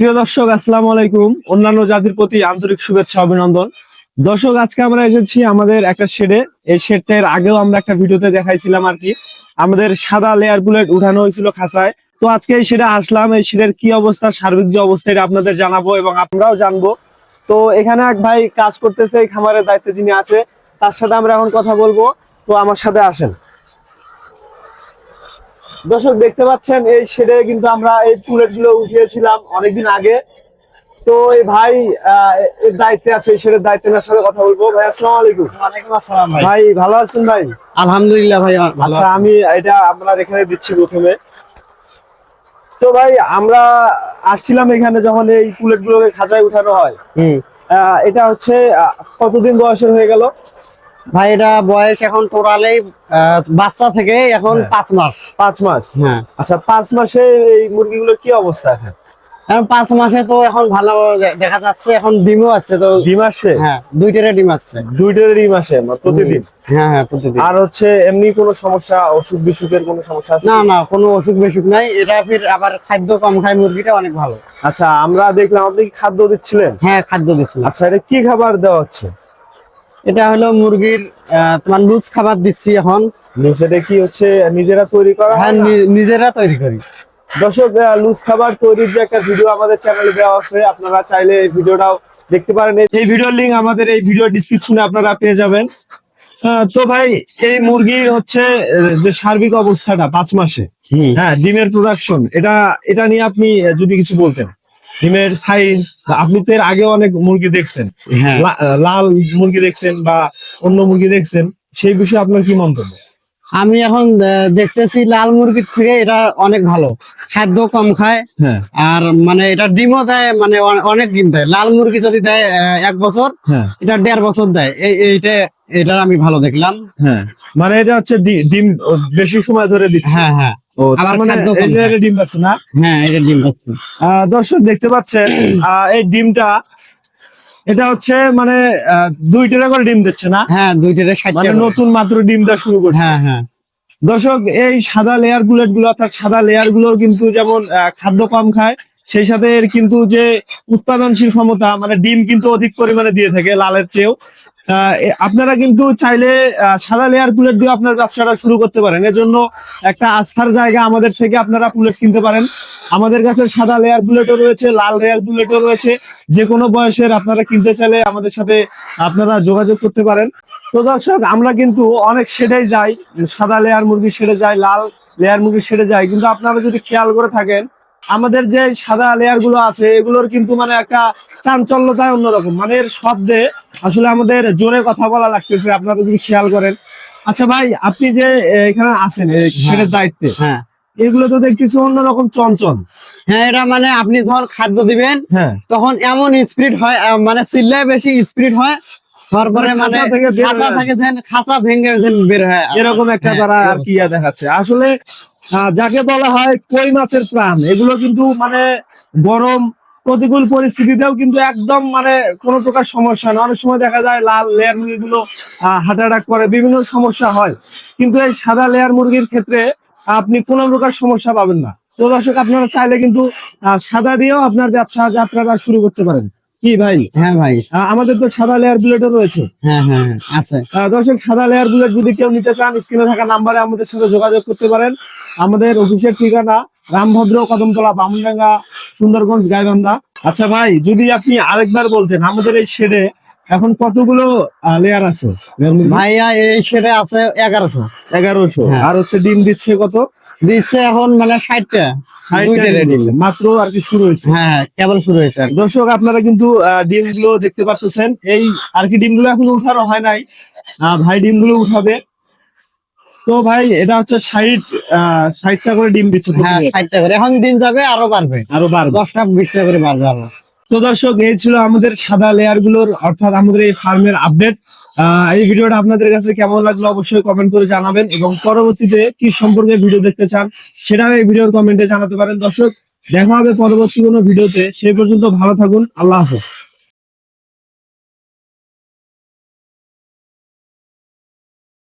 প্রিয় দর্শক, আসসালামু আলাইকুম। অন্যান্য জাতির প্রতি আন্তরিক শুভেচ্ছা, অভিনন্দন। দর্শক, আজকে আমরা এসেছি আমাদের একটা শেডে। এই শেডটার আগেও আমরা একটা ভিডিওতে দেখাইছিলাম আর কি। আমাদের সাদা লেয়ার বুলেট উঠানো হয়েছিল খাঁচায়। তো আজকে এই শেডে আসলাম। এই শেডের কি অবস্থা, সার্বিক যে অবস্থা, এটা আপনাদের জানাব এবং আপনারাও জানব। তো এখানে এক ভাই কাজ করতেছে, এই খামারের দায়িত্বে যিনি আছে, তার সাথে আমরা এখন কথা বলব। তো আমার সাথে আসেন। দর্শক দেখতে পাচ্ছেন এই শেডে কিন্তু আমরা এই পুলেটগুলো উঠিয়েছিলাম অনেকদিন আগে। তো এই ভাই এর দায়িত্বে আছে এই শেডের দায়িত্বে নেওয়ার সাথে কথা বলব। ভাই আসসালামু আলাইকুম। ওয়ালাইকুম আসসালাম ভাই। ভাই ভালো আছেন ভাই? আলহামদুলিল্লাহ ভাই আচ্ছা আমি এটা আপনার এখানে দিচ্ছি প্রথমে। তো ভাই আমরা আসছিলাম এখানে যখন এই পুলেট গুলোকে খাঁচায় উঠানো হয়। এটা হচ্ছে কতদিন বয়সের হয়ে গেল? ভাই এটা বয়স এখন টোটালি বাচ্চা থেকে এখন হ্যাঁ। পাঁচ মাস। পাঁচ মাস? হ্যাঁ। আচ্ছা পাঁচ মাসে এই মুরগিগুলোর কি অবস্থা এখন? এখন পাঁচ মাসে তো এখন ভালো দেখা যাচ্ছে এখন ডিমও আছে তো ডিম আসছে? হ্যাঁ দুইটারে ডিম আছে দুইটার ডিম আসে প্রতিদিন? হ্যাঁ হ্যাঁ প্রতিদিন। আর হচ্ছে এমনি কোনো সমস্যা অসুখ বিসুখের কোনো সমস্যা আছে না না কোনো অসুখ বিসুখ নাই। এটা ফির আবার খাদ্য কম খায় মুরগিটা অনেক ভালো। আচ্ছা আমরা দেখলাম আপনি কি খাদ্য দিচ্ছিলেন? হ্যাঁ খাদ্য দিচ্ছি আচ্ছা এটা কি খাবার দেওয়া হচ্ছে? এটা হলো মুরগির তোমার লুজ খাবার দিচ্ছি এখন। সেটা কি হচ্ছে নিজেরা তৈরি করা হ্যাঁ নিজেরা তৈরি করি। দর্শক লুজ খাবার তৈরির যে একটা ভিডিও আমাদের চ্যানেলে দেওয়া আছে আপনারা চাইলে এই ভিডিওটাও দেখতে পারেন। এই ভিডিওর লিংক আমাদের এই ভিডিও ডিসক্রিপশনে আপনারা পেয়ে যাবেন। তো ভাই এই মুরগির হচ্ছে যে সার্বিক অবস্থাটা পাঁচ মাসে হ্যাঁ ডিমের প্রোডাকশন এটা এটা নিয়ে আপনি যদি কিছু বলতেন। ডিমের সাইজ আপনি তো এর আগে অনেক মুরগি দেখছেন। হ্যাঁ। লাল মুরগি দেখছেন বা অন্য মুরগি দেখছেন সেই বিষয়ে আপনার কি মন্তব্য? আমি এখন দেখতেছি লাল মুরগির থেকে এটা অনেক ভালো। খাদ্য কম খায়। হ্যাঁ। আর মানে এটা ডিমও দেয় মানে অনেক ডিম দেয়। লাল মুরগি যদি দেয় এক বছর হ্যাঁ। এটা দেড় বছর দেয়। এই এইটা এটা আমি ভালো দেখলাম। হ্যাঁ। মানে এটা হচ্ছে ডিম বেশি সময় ধরে দিচ্ছে। হ্যাঁ হ্যাঁ। হ্যাঁ দর্শক দেখতে পাচ্ছেন এই ডিমটা এটা হচ্ছে মানে দুই টাকা করে ডিম দিচ্ছে না? হ্যাঁ ষাট মানে নতুন মাত্র ডিম দেওয়া শুরু করছে। হ্যাঁ হ্যাঁ। দর্শক এই সাদা লেয়ার গুলেটগুলো অর্থাৎ সাদা লেয়ারগুলো কিন্তু যেমন খাদ্য কম খায় সেই সাথে এর কিন্তু যে উৎপাদনশীল ক্ষমতা মানে ডিম কিন্তু অধিক পরিমাণে দিয়ে থাকে লালের চেয়েও। আপনারা কিন্তু চাইলে সাদা লেয়ার পুলেট দিয়ে আপনার ব্যবসাটা শুরু করতে পারেন। এজন্য একটা আস্থার জায়গা আমাদের থেকে আপনারা পুলেট কিনতে পারেন। আমাদের কাছে সাদা লেয়ার বুলেটও রয়েছে, লাল লেয়ার বুলেটও রয়েছে। যে কোনো বয়সের আপনারা কিনতে চাইলে আমাদের সাথে আপনারা যোগাযোগ করতে পারেন। তো দর্শক, আমরা কিন্তু অনেক সেটাই যাই, সাদা লেয়ার মুরগি শেডে যাই, লাল লেয়ার মুরগি শেডে যাই। কিন্তু আপনারা যদি খেয়াল করে থাকেন আমাদের যে সাদা লেয়ারগুলো আছে এগুলোর কিন্তু মানে একটা চাঞ্চল্যতায় অন্যরকম। মানে এর শব্দে আসলে আমাদের জোরে কথা বলা লাগতেছে আপনারা যদি খেয়াল করেন। আচ্ছা ভাই আপনি যে এখানে আছেন এই শেডের দায়িত্বে হ্যাঁ। এগুলো তো দেখতেছি অন্যরকম চঞ্চল। হ্যাঁ এটা মানে আপনি যখন খাদ্য দিবেন হ্যাঁ। তখন এমন স্পিড হয় মানে চিল্লায় বেশি স্পিড হয় তারপরে মানে মানে খাঁচা থেকে ভেঙে বের হয়। এরকম একটা হ্যাঁ, তারা আর কি দেখাচ্ছে। আসলে যাকে বলা হয় কই মাছের প্রাণ, এগুলো কিন্তু মানে গরম প্রতিকূল পরিস্থিতিতেও কিন্তু একদম মানে কোনো প্রকার সমস্যা না। অনেক সময় দেখা যায় লাল লেয়ার মুরগিগুলো হার্ট অ্যাটাক করে, বিভিন্ন সমস্যা হয়। কিন্তু এই সাদা লেয়ার মুরগির ক্ষেত্রে আপনি কোনো প্রকার সমস্যা পাবেন না। তো দর্শক, আপনারা চাইলে কিন্তু সাদা দিয়েও আপনার ব্যবসা যাত্রাটা শুরু করতে পারেন। কি ভাই? হ্যাঁ ভাই। আমাদের তো সাদা লেয়ার বুলেটও রয়েছে। হ্যাঁ হ্যাঁ আছে। দর্শক সাদা লেয়ার বুলেট যদি কেউ নিতে চান স্ক্রিনে থাকা নাম্বারে আমাদের সাথে যোগাযোগ করতে পারেন। আমাদের অফিসের ঠিকানা রামভদ্র কদমতলা বামুনডাঙ্গা সুন্দরগঞ্জ গাইবান্ধা। আচ্ছা ভাই যদি আপনি আরেকবার বলতেন আমাদের এই শেডে এখন কতগুলো লেয়ার আছে? ভাইয়া এই শেডে আছে এগারোশো। এগারোশো। হ্যাঁ। আর হচ্ছে ডিম দিচ্ছে কত? দিচ্ছে এখন মানে ষাটটা। মাত্র আর কি শুরু হয়েছে। হ্যাঁ হ্যাঁ, কেবল শুরু হয়েছে। দর্শক আপনারা কিন্তু ডিমগুলো দেখতে পাচ্ছেন। এই আর কি ডিমগুলো এখন উঠানো হয় নাই। ভাই ডিমগুলো উঠাবে। তো ভাই এটা হচ্ছে ষাট ষাটটা করে ডিম দিচ্ছে হ্যাঁ ষাটটা করে। এখন দিন যাবে আরও বাড়বে। আরও বাড়বে। দশটা বিশটা করে বাড়বে আরও। তো দর্শক এই ছিল আমাদের সাদা লেয়ারগুলোর অর্থাৎ আমাদের এই ফার্মের আপডেট এই ভিডিওটা আপনাদের কাছে কেমন লাগল অবশ্যই কমেন্ট করে জানাবেন এবং পরবর্তীতে কি সম্পর্কে ভিডিও দেখতে চান সেটাও এই ভিডিওর কমেন্টে জানাতে পারেন। দর্শক, দেখা হবে পরবর্তী কোনো ভিডিওতে সেই পর্যন্ত ভালো থাকুন। আল্লাহ হাফেজ।